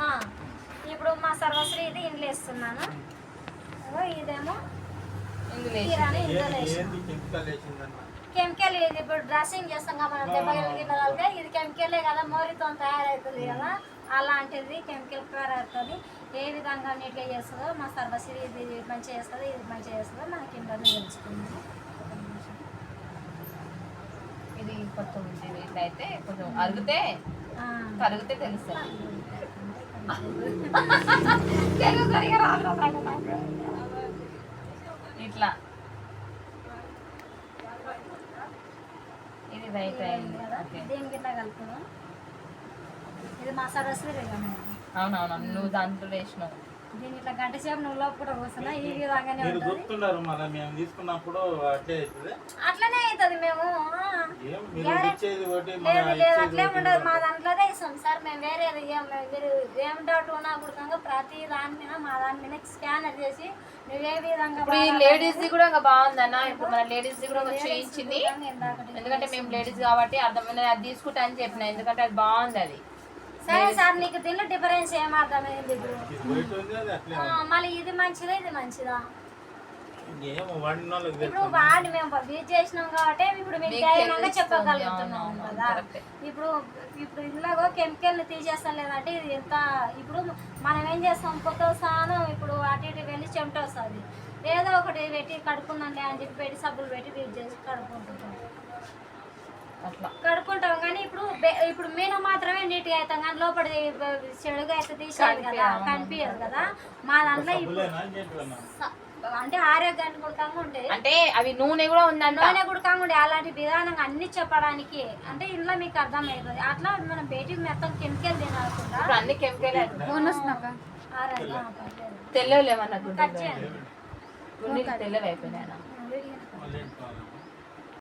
ఆ, ఇప్పుడు మా సర్వశ్రీ ఇది ఇంట్లో వేస్తున్నాను. ఇదేమో కెమికల్ ఇది ఇప్పుడు డ్రెస్సింగ్ చేస్తాం కదా మనం దెబ్బ ఇది కెమికలే కదా మోరితో తయారవుతుంది కదా. అలాంటిది కెమికల్ తయారవుతుంది ఏ విధంగా నీట్గా చేస్తుందో మా సర్వశ్రీ ఇది మంచిగా చేస్తుందో ఇది మంచిగా చేస్తుందో మనకి ఇంట్లో తెలుసుకుంది. ఇది కొంచెం ఇట్లా అయితే కొంచెం అరిగితే కరిగితే తెలుస్తుంది ఇట్లా. ఇది రైట్ అయింది. ఓకే. దీని గిట్లా కలుపుదాం ఇది అవునవును నువ్వు దాంట్లో వేసినావు. ఇట్లా గంట సేపు నువ్వు లోపు కూడా కూర్చున్నా ఈ విధంగానే మీరు ఉంటుంది. గుర్తున్నారు మళ్ళీ మేము తీసుకున్నప్పుడు అట్లే అవుతుంది అట్లనే అవుతుంది మేము. ఆ. ఏం మీరు ఇచ్చేది ఒకటి మన లేదు లేదు ఇచ్చేది అట్లే ఉండదు. మా దాంట్లోనే ఇస్తాం. సార్ మేము వేరే మీరు ఏం డౌట్ ఉన్నా కూడా ప్రతి దాని మీద మా దాని మీద స్కానర్ చేసి నువ్వు ఏ విధంగా ఇప్పుడు ఈ లేడీస్ ది కూడా ఇంకా బాగుందన్న. ఇప్పుడు మన లేడీస్ ది కూడా చేయించింది. ఎందుకంటే మేము లేడీస్ కాబట్టి అర్థమైంది. అది తీసుకుంటా అని చెప్పిన. ఎందుకంటే అది బాగుంది అది. సరే సార్ నీకు దీనిలో డిఫరెన్స్ ఏం అర్థమైంది ఇప్పుడు? మళ్ళీ ఇది మంచిదా ఇది మంచిదా? ఇప్పుడు వాడిని మేము యూజ్ చేసినాం కాబట్టి ఇప్పుడు మీకు ధైర్యంగా. చెప్పగలుగుతున్నాం కదా. ఇప్పుడు ఇప్పుడు ఇందులో కెమికల్ తీసేస్తాం లేదంటే ఇది ఎంత ఇప్పుడు మనం ఏం చేస్తాం కొత్త సానం ఇప్పుడు అటు ఇటు వెళ్ళి చెమట వస్తుంది. ఏదో ఒకటి పెట్టి కడుక్కుందాంలే అని చెప్పి పెట్టి సబ్బులు పెట్టి యూజ్ చేసి కడుక్కుంటుంటాం. కడుక్కుంటాం కానీ ఇప్పుడు ఇప్పుడు మీను మాత్రమే నీట్గా అవుతాం కానీ లోపల చెడుగా అయితే తీసేది కదా కనిపించదు. కదా. మా దాంట్లో అంటే ఆరోగ్యానికి గుడకంగా ఉంటాయి అంటే అవి నూనె కూడా ఉందంట. నూనె గుడకంగా ఉండే. అలాంటి విధానంగా అన్ని చెప్పడానికి అంటే ఇంట్లో మీకు అర్థమవుతుంది అట్లా మనం బయటికి మొత్తం కెమికల్ ఇప్పుడు అన్ని కెమికల్ ఆరోగ్యం ఆ, పర్లేదు.